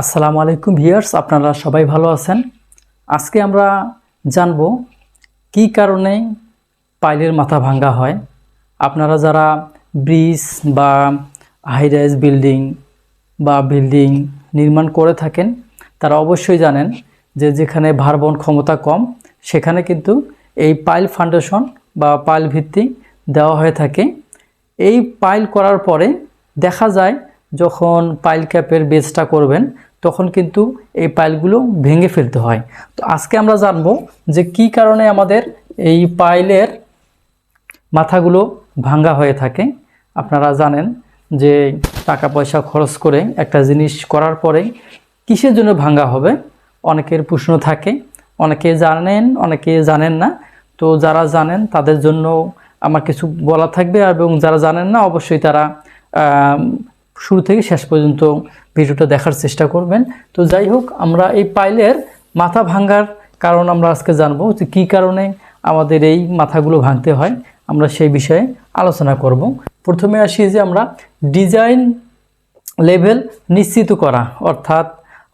আসসালামু আলাইকুম ভিয়ার্স আপনারা সবাই ভালো আছেন? আজকে আমরা জানব কি কারণে পাইলের মাথা ভাঙ্গা হয়। আপনারা যারা ব্রিজ বা হাইরাইজ বিল্ডিং বা বিল্ডিং নির্মাণ করে থাকেন, তারা অবশ্যই জানেন যে যেখানে ভারবহন ক্ষমতা কম, সেখানে কিন্তু এই পাইল ফাউন্ডেশন বা পাইল ভিত্তি দেওয়া হয়ে থাকে। এই পাইল করার পরে দেখা যায় যখন পাইল ক্যাপের বেসটা করবেন, তখন কিন্তু এই পাইলগুলো ভেঙে ফেলতে হয়। তো আজকে আমরা জানব যে কি কারণে আমাদের এই পাইলের মাথাগুলো ভাঙ্গা হয়ে থাকে। আপনারা জানেন যে টাকা পয়সা খরচ করে একটা জিনিস করার পরে কিসের জন্য ভাঙ্গা হবে? অনেকের প্রশ্ন থাকে, অনেকে জানেন অনেকে জানেন না। তো যারা জানেন, তাদের জন্য আমার কিছু বলা থাকবে, এবং যারা জানেন না, অবশ্যই তারা শুরু থেকে শেষ পর্যন্ত ভিডিওটা দেখার চেষ্টা করবেন। তো যাই হোক, আমরা এই পাইলের মাথা ভাঙ্গার কারণ আমরা আজকে জানব যে কী কারণে আমাদের এই মাথাগুলো ভাঙতে হয়। আমরা সেই বিষয়ে আলোচনা করব। প্রথমে আসি যে আমরা ডিজাইন লেভেল নিশ্চিত করা। অর্থাৎ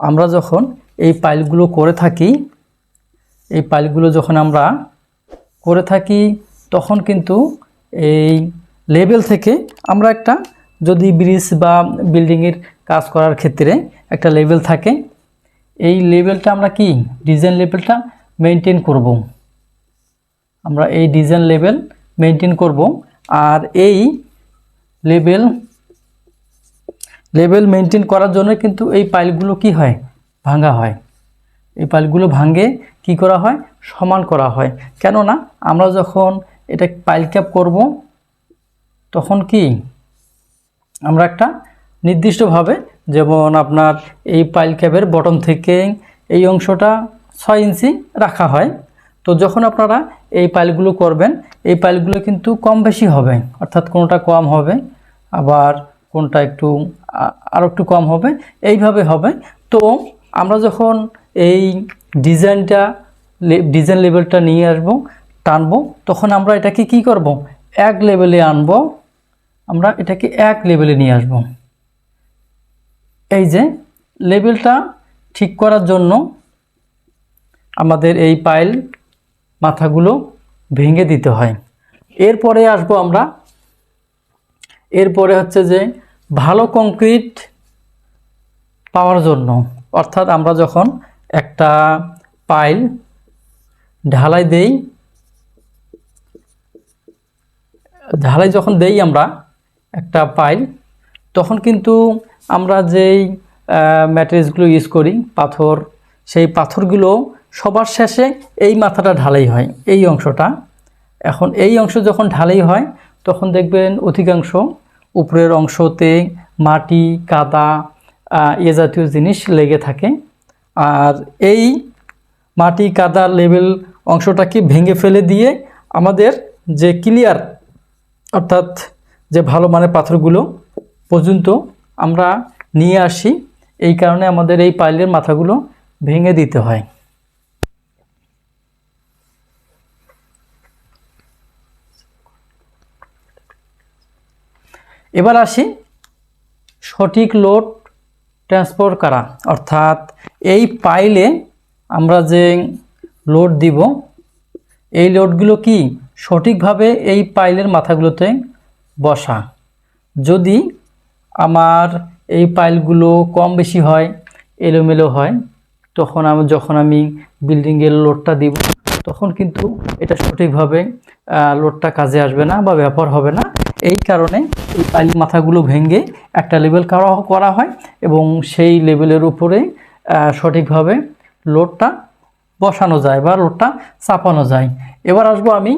আমরা যখন এই পাইলগুলো করে থাকি, এই পাইলগুলো যখন আমরা করে থাকি, তখন কিন্তু এই লেভেল থেকে আমরা একটা যদি ব্রিজ বা বিল্ডিংয়ের কাজ করার ক্ষেত্রে একটা লেভেল থাকে, এই লেভেলটা আমরা কি? ডিজাইন লেভেলটা মেনটেন করব। আমরা এই ডিজাইন লেভেল মেনটেন করব আর এই লেভেল লেভেল মেনটেন করার জন্য কিন্তু এই পাইলগুলো কি হয়? ভাঙা হয়। এই পাইলগুলো ভাঙে কি করা হয়? সমান করা হয়। কেননা আমরা যখন এটা পাইল ক্যাপ করব, তখন কি আমরা একটা নির্দিষ্টভাবে যেমন আপনার এই পাইল ক্যাবের বটম থেকে এই অংশটা ছয় ইঞ্চি রাখা হয়। তো যখন আপনারা এই পাইলগুলো করবেন, এই পাইলগুলো কিন্তু কম বেশি হবে, অর্থাৎ কোনোটা কম হবে, আবার কোনটা একটু আরও একটু কম হবে, এইভাবে হবে। তো আমরা যখন এই ডিজাইনটা ডিজাইন লেভেলটা নিয়ে আসব, টানবো, তখন আমরা এটাকে কি করব? এক লেভেলে আনব আমরা এটাকে এক লেভেলে নিয়ে আসব। এই যে লেভেলটা ঠিক করার জন্য আমাদের এই পাইল মাথাগুলো ভেঙে দিতে হয়। এরপরে আসব আমরা। এরপরে হচ্ছে যে ভালো কংক্রিট পাওয়ার জন্য। অর্থাৎ আমরা যখন একটা পাইল ঢালাই দেই, ঢালাই যখন দেই আমরা একটা পাইল তখন কিন্তু আমরা যেই ম্যাটেরিয়ালসগুলো ইউজ করি, পাথর, সেই পাথরগুলো সবার শেষে এই মাথাটা ঢালাই হয়, এই অংশটা। এখন এই অংশ যখন ঢালাই হয়, তখন দেখবেন অধিকাংশ উপরের অংশতে মাটি, কাদা এ জাতীয় জিনিস লেগে থাকে। আর এই মাটি, কাদা লেভেল অংশটাকে ভেঙে ফেলে দিয়ে আমাদের যে ক্লিয়ার অর্থাৎ যে ভালো মানের পাথরগুলো পর্যন্ত আমরা নিয়ে আসি, এই কারণে আমাদের এই পাইলের মাথাগুলো ভেঙে দিতে হয়। এবার আসি সঠিক লোড ট্রান্সফার করা। অর্থাৎ এই পাইলে আমরা যে লোড দিব, এই লোডগুলো কি সঠিকভাবে এই পাইলের মাথাগুলোতে বসা। যদি আমার এই পাইলগুলো কম বেশি হয়, এলোমেলো হয়, তখন আমি যখন আমি বিল্ডিংয়ের লোডটা দিব, তখন কিন্তু এটা সঠিকভাবে লোডটা কাজে আসবে না বা ব্যবহার হবে না। এই কারণে এই পাইল মাথাগুলো ভেঙে একটা লেভেল করা করা হয় এবং সেই লেভেলের উপরে সঠিকভাবে লোডটা বসানো যায় বা লোডটা চাপানো যায়। এবার আসব আমি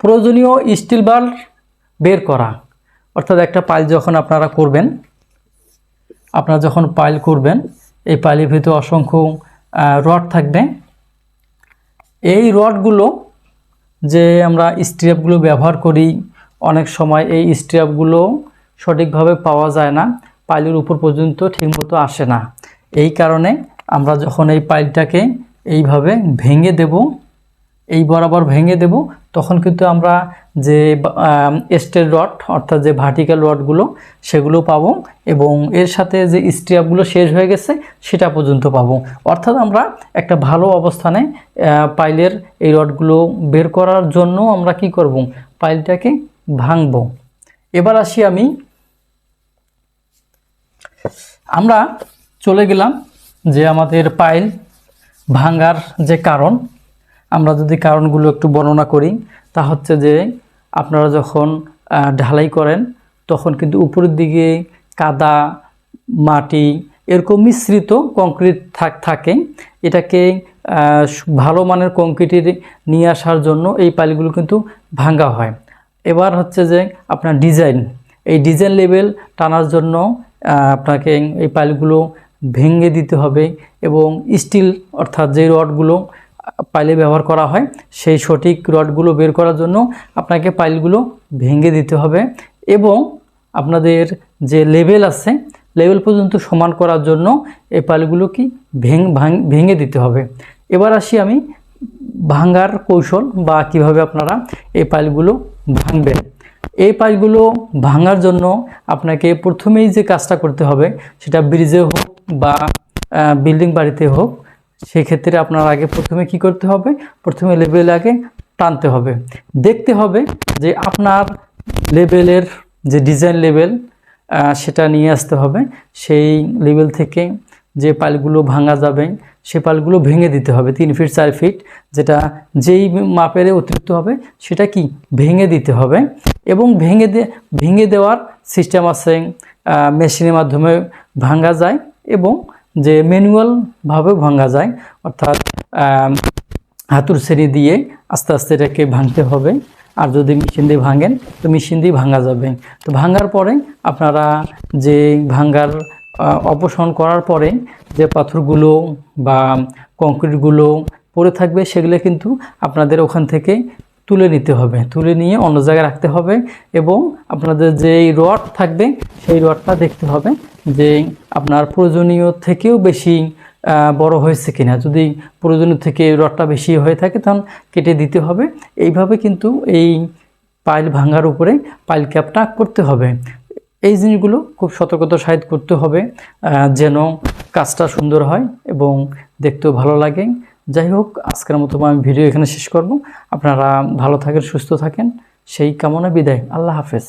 প্রয়োজনীয় স্টিল বার বের করা। অর্থাৎ একটা পাইল যখন আপনারা করবেন, আপনারা যখন পাইল করবেন, এই পাইলের ভিতরে অসংখ্য রড থাকবে। এই রডগুলো যে আমরা স্ট্র্যাপগুলো ব্যবহার করি, অনেক সময় এই স্ট্র্যাপগুলো সঠিকভাবে পাওয়া যায় না, পাইলের উপর পর্যন্ত ঠিকমতো আসে না। এই কারণে আমরা যখন এই পাইলটাকে এইভাবে ভেঙে দেব, এই বরাবর ভেঙে দেব, তখন কিন্তু আমরা যে স্টেল রড অর্থাৎ যে ভার্টিক্যাল রডগুলো সেগুলো পাবো এবং এর সাথে যে স্ট্রিয়াপগুলো শেষ হয়ে গেছে, সেটা পর্যন্ত পাবো। অর্থাৎ আমরা একটা ভালো অবস্থানে পাইলের এই রডগুলো বের করার জন্য আমরা কি করব? পাইলটাকে ভাঙবো। এবার আসি আমি। আমরা চলে গেলাম যে আমাদের পাইল ভাঙার যে কারণ। আমরা যদি কারণগুলো একটু বর্ণনা করি, তা হচ্ছে যে আপনারা যখন ঢালাই করেন, তখন কিন্তু উপরের দিকে কাদা, মাটি এরকম মিশ্রিত কংক্রিট থাক, থাকে। এটাকে ভালো মানের কংক্রিটের নিয়ে আসার জন্য এই পাইলগুলো কিন্তু ভাঙা হয়। এবার হচ্ছে যে আপনার ডিজাইন। এই ডিজাইন লেভেল টানার জন্য আপনাকে এই পাইলগুলো ভেঙে দিতে হবে এবং স্টিল অর্থাৎ যে রডগুলো পাইলে ব্যবহার করা হয়। সেই সঠিক রডগুলো বের করার জন্য আপনাকে পাইলগুলো ভেঙে দিতে হবে এবং আপনাদের যে লেভেল আছে লেভেল পর্যন্ত সমান করার জন্য এই পাইলগুলো কি ভেঙ দিতে হবে। এবার আসি আমি ভাঙার কৌশল বা কীভাবে আপনারা এই পাইলগুলো ভাঙবেন। এই পাইলগুলো ভাঙার জন্য আপনাকে প্রথমেই যে কাজটা করতে হবে, সেটা ব্রিজে হোক বা বিল্ডিং বাড়িতে হোক সেক্ষেত্রে আপনার আগে প্রথমে কি করতে হবে? প্রথমে লেভেল আগে টানতে হবে। দেখতে হবে যে আপনার লেভেলের যে ডিজাইন লেভেল সেটা নিয়ে আসতে হবে। সেই লেভেল থেকে যে পালগুলো ভাঙা যাবে, সে পালগুলো ভেঙে দিতে হবে, তিন ফিট চার ফিট যেটা যেই মাপের অতিরিক্ত হবে, সেটা কি? ভেঙে দিতে হবে। এবং ভেঙে দে, ভেঙে দেওয়ার সিস্টেম আছে মেশিনের মাধ্যমে ভাঙা যায় এবং যে ম্যানুয়ালভাবে ভাঙা যায় অর্থাৎ হাতুর শ্রেণি দিয়ে আস্তে আস্তে এটাকে ভাঙতে হবে। আর যদি মেশিন দিয়ে ভাঙেন তো মেশিন দিয়ে ভাঙা যাবে। তো ভাঙার পরে আপনারা যে আহ, অপসারণ করার পরে যে পাথরগুলো বা কংক্রিটগুলো পড়ে থাকবে সেগুলো কিন্তু আপনাদের ওখান থেকে তুলে নিতে হবে। তুলে নিয়ে অন্য জায়গায় রাখতে হবে এবং আপনাদের যে রড থাকবে সেই রডটা দেখতে হবে। যে আপনার প্রয়োজনীয় থেকেও বেশি বড় হয়েছে কিনা। যদি প্রয়োজনীয় থেকে রডটা বেশি হয়ে থাকে, তখন কেটে দিতে হবে। এইভাবে কিন্তু এই পাইল ভাঙার উপরে পাইল ক্যাপটা করতে হবে। এই জিনিসগুলো খুব সতর্কতা সাহিত করতে হবে যেন কাজটা সুন্দর হয় এবং দেখতেও ভালো লাগে। যাই হোক, আজকের মতো আমি ভিডিও এখানে শেষ করব। আপনারা ভালো থাকেন, সুস্থ থাকেন। সেই কামনা বিদায়। আল্লাহ হাফেজ।